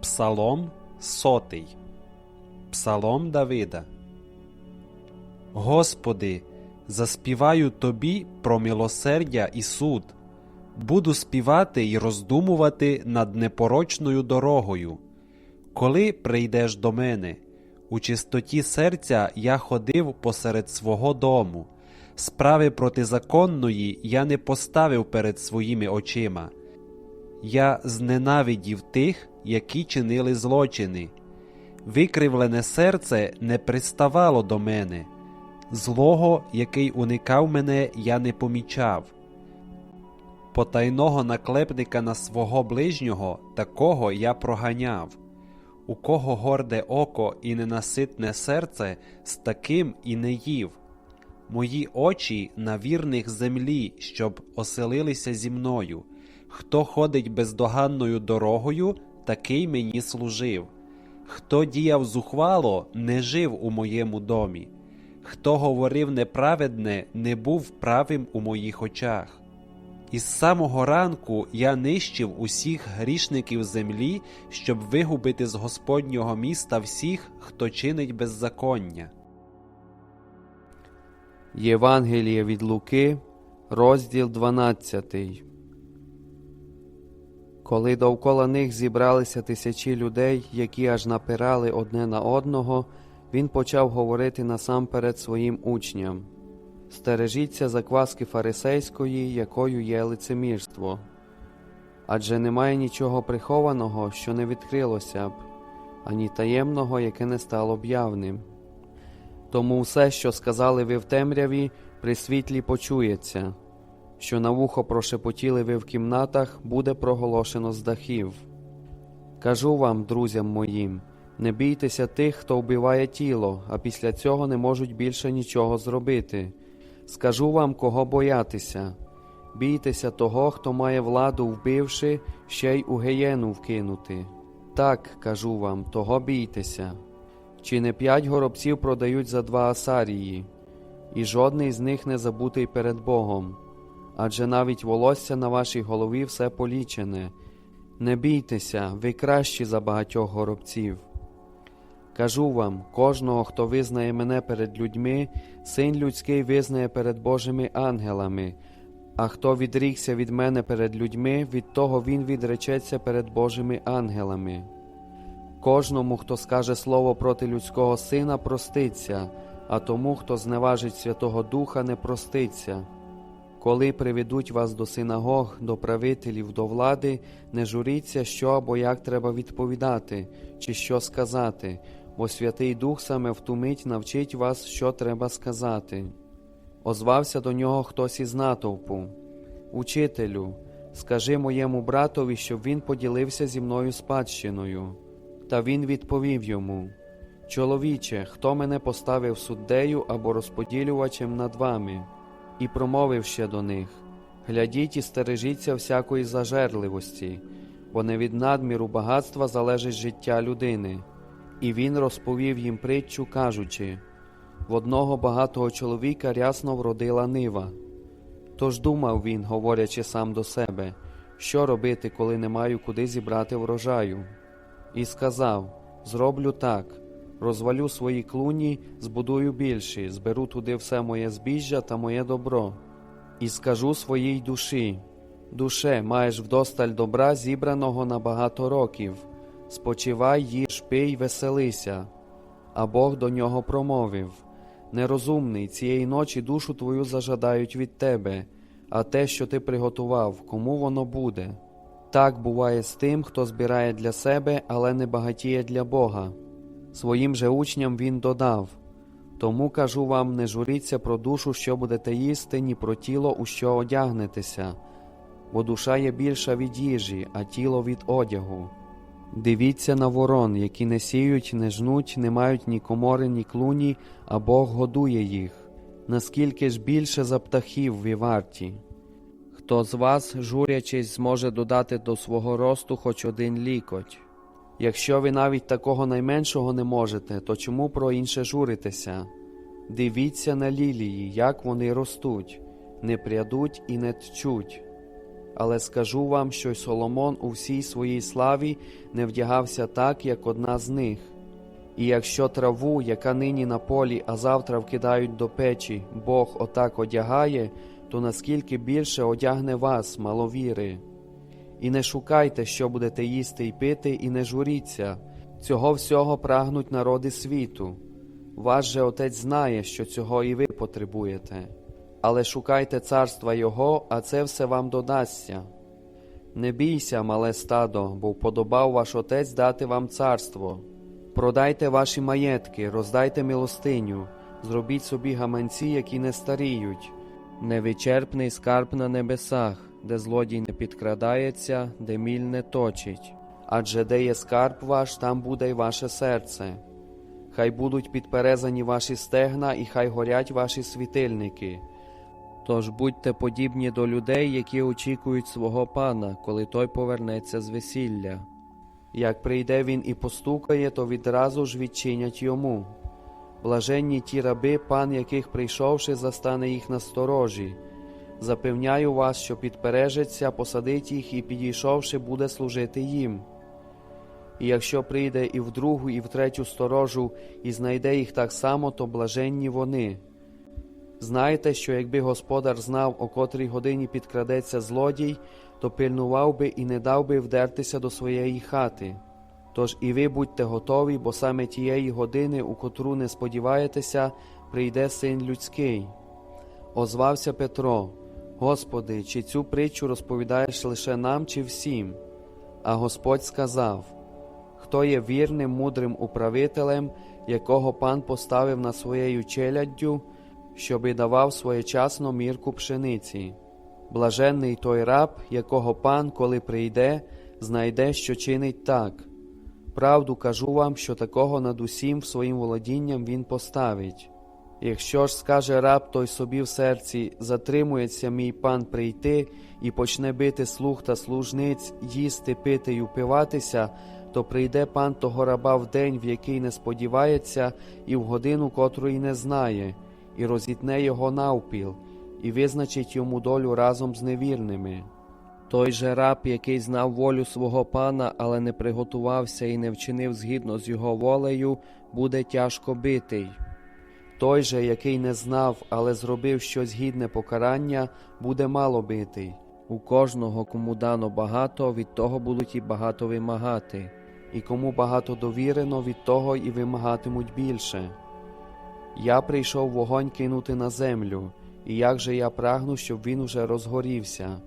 Псалом сотий. Псалом Давида. Господи, заспіваю Тобі про милосердя і суд. Буду співати й роздумувати над непорочною дорогою. Коли прийдеш до мене, у чистоті серця я ходив посеред свого дому. Справи протизаконної я не поставив перед своїми очима. Я зненавидів тих, які чинили злочини. Викривлене серце не приставало до мене. Злого, який уникав мене, я не помічав. Потайного наклепника на свого ближнього такого я проганяв. У кого горде око і ненаситне серце, з таким і не їв. Мої очі на вірних землі, щоб оселилися зі мною. Хто ходить бездоганною дорогою, такий мені служив. Хто діяв зухвало, не жив у моєму домі. Хто говорив неправедне, не був правим у моїх очах. Із самого ранку я нищив усіх грішників землі, щоб вигубити з Господнього міста всіх, хто чинить беззаконня. Євангеліє від Луки, розділ 12. Коли довкола них зібралися тисячі людей, які аж напирали одне на одного, він почав говорити насамперед своїм учням Стережіться закваски фарисейської, якою є лицемірство. Адже немає нічого прихованого, що не відкрилося б, ані таємного, яке не стало б явним. Тому все, що сказали ви в темряві, при світлі почується, що на вухо прошепотіли ви в кімнатах, буде проголошено з дахів. Кажу вам, друзям моїм, не бійтеся тих, хто вбиває тіло, а після цього не можуть більше нічого зробити. Скажу вам, кого боятися. Бійтеся того, хто має владу, вбивши, ще й у геєну вкинути. Так, кажу вам, того бійтеся. Чи не п'ять горобців продають за два асарії, і жодний з них не забутий перед Богом, адже навіть волосся на вашій голові все полічене. Не бійтеся, ви кращі за багатьох горобців. Кажу вам, кожного, хто визнає мене перед людьми, син людський визнає перед Божими ангелами, а хто відрікся від мене перед людьми, від того він відречеться перед Божими ангелами. Кожному, хто скаже слово проти людського сина, проститься, а тому, хто зневажить Святого Духа, не проститься. Коли приведуть вас до синагог, до правителів, до влади, не журіться, що або як треба відповідати, чи що сказати, бо Святий Дух саме в ту мить навчить вас, що треба сказати. Озвався до нього хтось із натовпу. Учителю, скажи моєму братові, щоб він поділився зі мною спадщиною. Та він відповів йому Чоловіче, хто мене поставив суддею або розподілювачем над вами, і промовив ще до них Глядіть і стережіться всякої зажерливості, бо не від надміру багатства залежить життя людини. І він розповів їм притчу, кажучи в одного багатого чоловіка рясно вродила нива. Тож думав він, говорячи сам до себе, що робити, коли не маю куди зібрати врожаю. І сказав: Зроблю так, розвалю свої клуні, збудую більші, зберу туди все моє збіжжя та моє добро, і скажу своїй душі: Душе, маєш вдосталь добра, зібраного на багато років, спочивай, їж, пий, веселися. А Бог до нього промовив Нерозумний, цієї ночі душу твою зажадають від тебе, а те, що ти приготував, кому воно буде. Так буває з тим, хто збирає для себе, але не багатіє для Бога. Своїм же учням він додав Тому кажу вам, не журіться про душу, що будете їсти, ні про тіло, у що одягнетеся, бо душа є більша від їжі, а тіло від одягу. Дивіться на ворон, які не сіють, не жнуть, не мають ні комори, ні клуні, а Бог годує їх. Наскільки ж більше за птахів ви варті? Хто з вас, журячись, зможе додати до свого росту хоч один лікоть? Якщо ви навіть такого найменшого не можете, то чому про інше журитеся? Дивіться на лілії, як вони ростуть, не прядуть і не тчуть. але скажу вам, що й Соломон у всій своїй славі не вдягався так, як одна з них. І якщо траву, яка нині на полі, а завтра вкидають до печі, Бог отак одягає, то наскільки більше одягне вас, маловіри. І не шукайте, що будете їсти й пити, і не журіться. Цього всього прагнуть народи світу. Ваш же Отець знає, що цього і ви потребуєте. Але шукайте царства Його, а це все вам додасться. Не бійся, мале стадо, бо вподобав ваш Отець дати вам царство. Продайте ваші маєтки, роздайте милостиню, зробіть собі гаманці, які не старіють, невичерпний скарб на небесах, де злодій не підкрадається, де міль не точить. Адже де є скарб ваш, там буде й ваше серце. Хай будуть підперезані ваші стегна, і хай горять ваші світильники. Тож будьте подібні до людей, які очікують свого пана, коли той повернеться з весілля. Як прийде він і постукає, то відразу ж відчинять йому. Блаженні ті раби, пан яких прийшовши, застане їх на сторожі. Запевняю вас, що підпережеться, посадить їх і, підійшовши, буде служити їм. І якщо прийде і в другу, і в третю сторожу, і знайде їх так само, то блаженні вони. Знайте, що якби господар знав, о котрій годині підкрадеться злодій, то пильнував би і не дав би вдертися до своєї хати. Тож і ви будьте готові, бо саме тієї години, у котру не сподіваєтеся, прийде син людський. Озвався Петро: Господи, чи цю притчу розповідаєш лише нам, чи всім? А Господь сказав: Хто є вірним, мудрим управителем, якого пан поставив на своєю челяддю, щоби давав своєчасно мірку пшениці. Блаженний той раб, якого пан, коли прийде, знайде, що чинить так. Правду кажу вам, що такого над усім своїм володінням він поставить. Якщо ж скаже раб той собі в серці, затримується мій пан прийти і почне бити слуг та служниць, їсти, пити й упиватися, то прийде пан того раба в день, в який не сподівається, і в годину, котрої не знає, і розітне його навпіл, і визначить йому долю разом з невірними. Той же раб, який знав волю свого пана, але не приготувався і не вчинив згідно з його волею, буде тяжко битий. Той же, який не знав, але зробив щось гідне покарання, буде мало битий. У кожного, кому дано багато, від того будуть і багато вимагати, і кому багато довірено, від того і вимагатимуть більше. Я прийшов вогонь кинути на землю, і як же я прагну, щоб він уже розгорівся.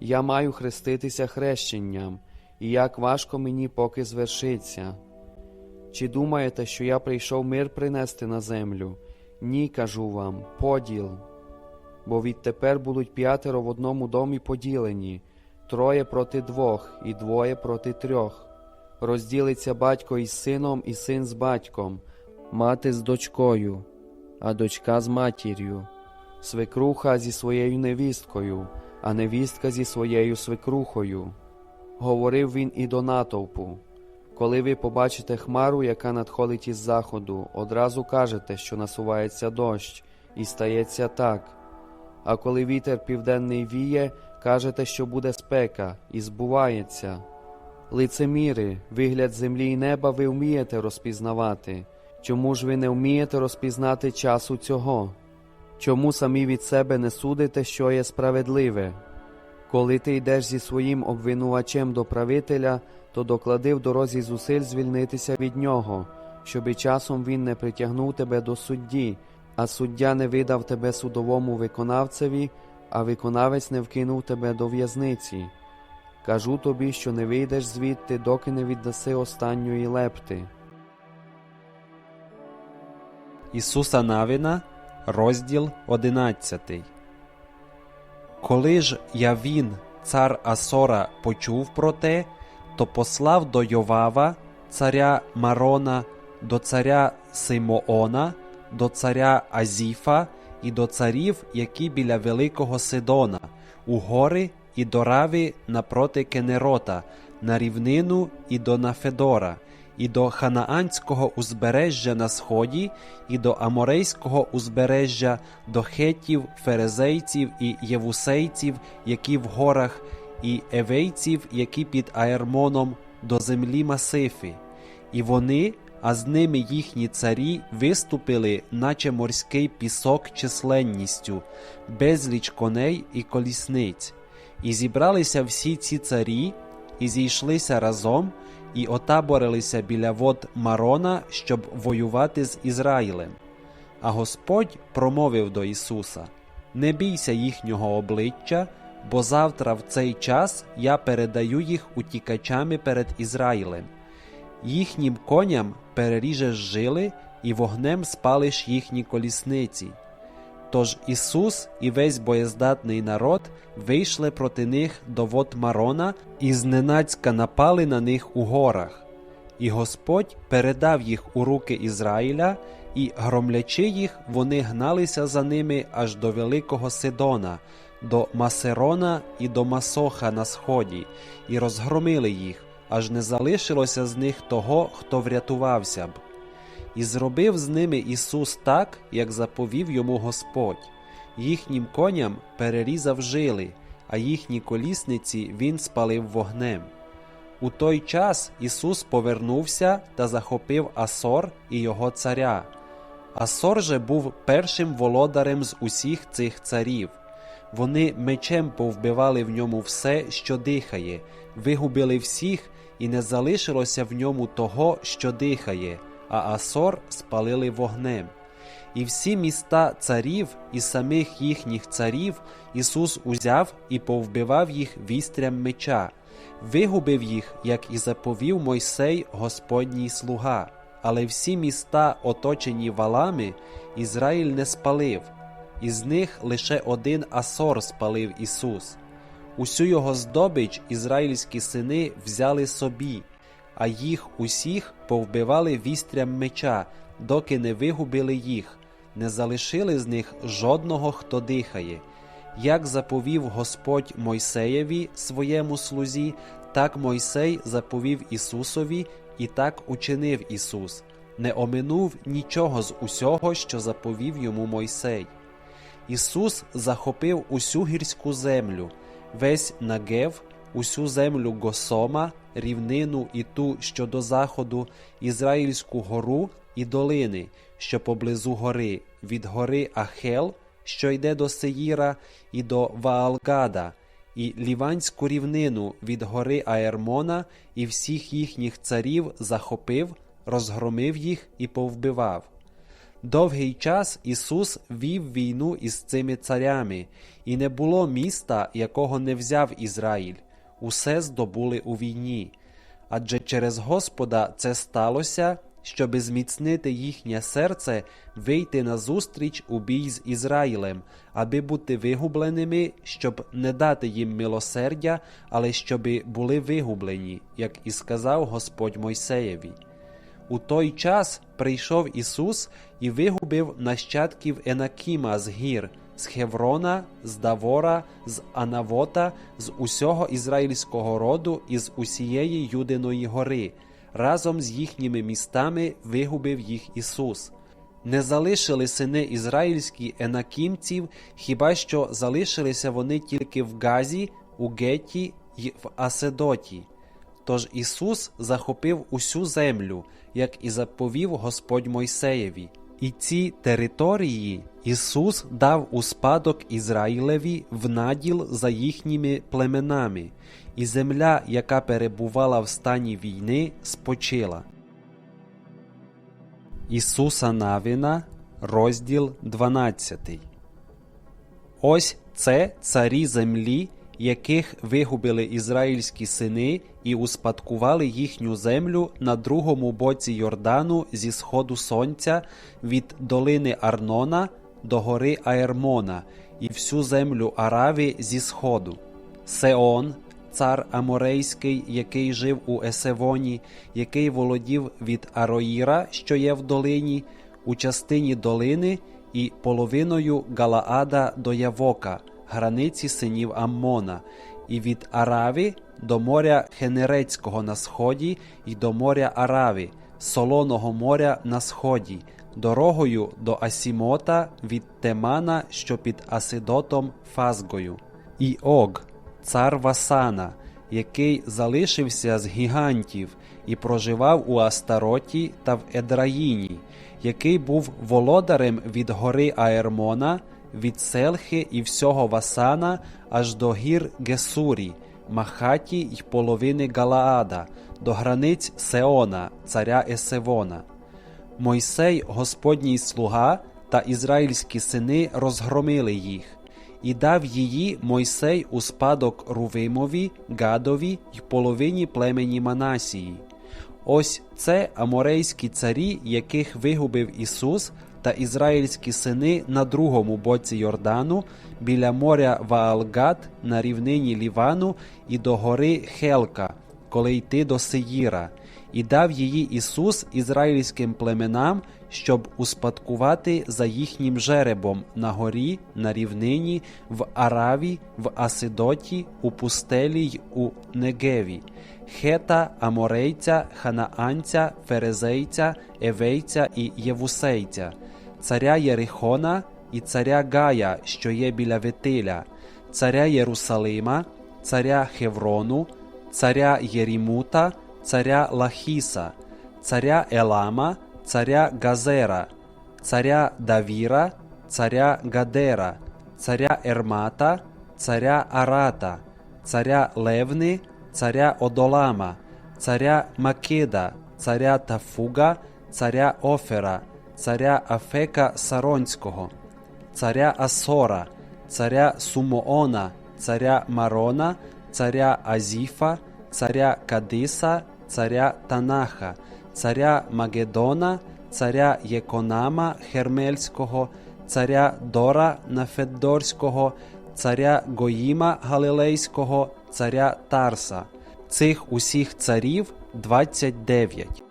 Я маю хреститися хрещенням, і як важко мені поки звершиться. Чи думаєте, що я прийшов мир принести на землю? Ні, кажу вам, поділ. Бо відтепер будуть п'ятеро в одному домі поділені, троє проти двох і двоє проти трьох. Розділиться батько із сином, і син з батьком, мати з дочкою, а дочка з матір'ю, свекруха зі своєю невісткою, а невістка зі своєю свекрухою. Говорив він і до натовпу. Коли ви побачите хмару, яка надходить із заходу, одразу кажете, що насувається дощ, і стається так. А коли вітер південний віє, кажете, що буде спека, і збувається. Лицеміри, вигляд землі і неба ви вмієте розпізнавати. Чому ж ви не вмієте розпізнати часу цього? Чому самі від себе не судите, що є справедливе? Коли ти йдеш зі своїм обвинувачем до правителя, то доклади в дорозі зусиль звільнитися від нього, щоби часом він не притягнув тебе до судді, а суддя не видав тебе судовому виконавцеві, а виконавець не вкинув тебе до в'язниці. Кажу тобі, що не вийдеш звідти, доки не віддаси останньої лепти. Ісуса Навіна, розділ 11. Коли ж Явін, цар Асора, почув про те, то послав до Йовава, царя Марона, до царя Симоона, до царя Азіфа і до царів, які біля Великого Сидона, у гори і до Раві напроти Кенерота, на рівнину і до Нафедора, і до Ханаанського узбережжя на сході, і до Аморейського узбережжя, до хетів, ферезейців і євусейців, які в горах, і евейців, які під Аермоном, до землі Масифи. І вони, а з ними їхні царі, виступили, наче морський пісок численністю, безліч коней і колісниць. І зібралися всі ці царі, і зійшлися разом, і отаборилися біля вод Марона, щоб воювати з Ізраїлем. А Господь промовив до Ісуса: Не бійся їхнього обличчя, бо завтра в цей час я передаю їх утікачами перед Ізраїлем. Їхнім коням переріжеш жили, і вогнем спалиш їхні колісниці. Тож Ісус і весь боєздатний народ вийшли проти них до вод Марона і зненацька напали на них у горах. І Господь передав їх у руки Ізраїля, і, громлячи їх, вони гналися за ними аж до Великого Сидона, до Масерона і до Масоха на сході, і розгромили їх, аж не залишилося з них того, хто врятувався б. І зробив з ними Ісус так, як заповів йому Господь. Їхнім коням перерізав жили, а їхні колісниці він спалив вогнем. У той час Ісус повернувся та захопив Асор і його царя. Асор же був першим володарем з усіх цих царів. Вони мечем повбивали в ньому все, що дихає, вигубили всіх, і не залишилося в ньому того, що дихає, а Асор спалили вогнем. І всі міста царів і самих їхніх царів Ісус узяв і повбивав їх вістрям меча, вигубив їх, як і заповів Мойсей, Господній слуга. Але всі міста, оточені валами, Ізраїль не спалив, із них лише один Асор спалив Ісус. Усю його здобич ізраїльські сини взяли собі, а їх усіх повбивали вістрям меча, доки не вигубили їх, не залишили з них жодного, хто дихає. Як заповів Господь Мойсеєві своєму слузі, так Мойсей заповів Ісусові, і так учинив Ісус, не оминув нічого з усього, що заповів йому Мойсей. Ісус захопив усю гірську землю, весь Нагев, усю землю Госома, рівнину і ту, що до заходу, Ізраїльську гору і долини, що поблизу гори, від гори Ахел, що йде до Сеїра, і до Ваалгада, і Ліванську рівнину від гори Аермона, і всіх їхніх царів захопив, розгромив їх і повбивав. Довгий час Ісус вів війну із цими царями, і не було міста, якого не взяв Ізраїль, усе здобули у війні. Адже через Господа це сталося, щоби зміцнити їхнє серце, вийти назустріч у бій з Ізраїлем, аби бути вигубленими, щоб не дати їм милосердя, але щоби були вигублені, як і сказав Господь Мойсеєві. У той час прийшов Ісус і вигубив нащадків Енакіма з гір, з Хеврона, з Давора, з Анавота, з усього ізраїльського роду і з усієї Юдиної гори. Разом з їхніми містами вигубив їх Ісус. Не залишили сини ізраїльські енакімців, хіба що залишилися вони тільки в Газі, у Геті й в Аседоті. Тож Ісус захопив усю землю, як і заповів Господь Мойсеєві. І ці території Ісус дав у спадок Ізраїлеві в наділ за їхніми племенами, і земля, яка перебувала в стані війни, спочила. Ісуса Навіна, розділ 12. Ось це царі землі, яких вигубили ізраїльські сини і успадкували їхню землю на другому боці Йордану зі сходу сонця від долини Арнона до гори Аермона і всю землю Арави зі сходу. Сеон, цар Аморейський, який жив у Есевоні, який володів від Ароїра, що є в долині, у частині долини і половиною Галаада до Явока, границі синів Аммона, і від Араві до моря Хенерецького на сході і до моря Араві, Солоного моря на сході, дорогою до Асімота від Темана, що під Асидотом Фазгою, і Ог, цар Васана, який залишився з гігантів і проживав у Астароті та в Едраїні, який був володарем від гори Аермона, від Селхи і всього Васана аж до гір Гесурі, Махаті й половини Галаада, до границь Сеона, царя Есевона. Мойсей, Господній слуга та ізраїльські сини розгромили їх, і дав її Мойсей у спадок Рувимові, Гадові й половині племені Манасії. Ось це аморейські царі, яких вигубив Ісус та ізраїльські сини на другому боці Йордану, біля моря Ваалгат на рівнині Лівану і до гори Хелка, коли йти до Сеїра, і дав її Ісус ізраїльським племенам, щоб успадкувати за їхнім жеребом на горі, на рівнині, в Араві, в Асидоті, у пустелі й у Негеві, Хета, Аморейця, Ханаанця, Ферезейця, Евейця і Євусейця, царя Єрихона і царя Гая, що є біля Витиля, царя Єрусалима, царя Хеврону, царя Єрімута, царя Лахіса, царя Елама, царя Газера, царя Давіра, царя Гадера, царя Ермата, царя Арата, царя Левни, царя Одолама, царя Македа, царя Тафуга, царя Офера, царя Афека Саронського, царя Асора, царя Сумоона, царя Марона, царя Азіфа, царя Кадиса, царя Танаха, царя Магедона, царя Єконама Хермельського, царя Дора Нафеддорського, царя Гоїма Галилейського, царя Тарса. Цих усіх царів 29.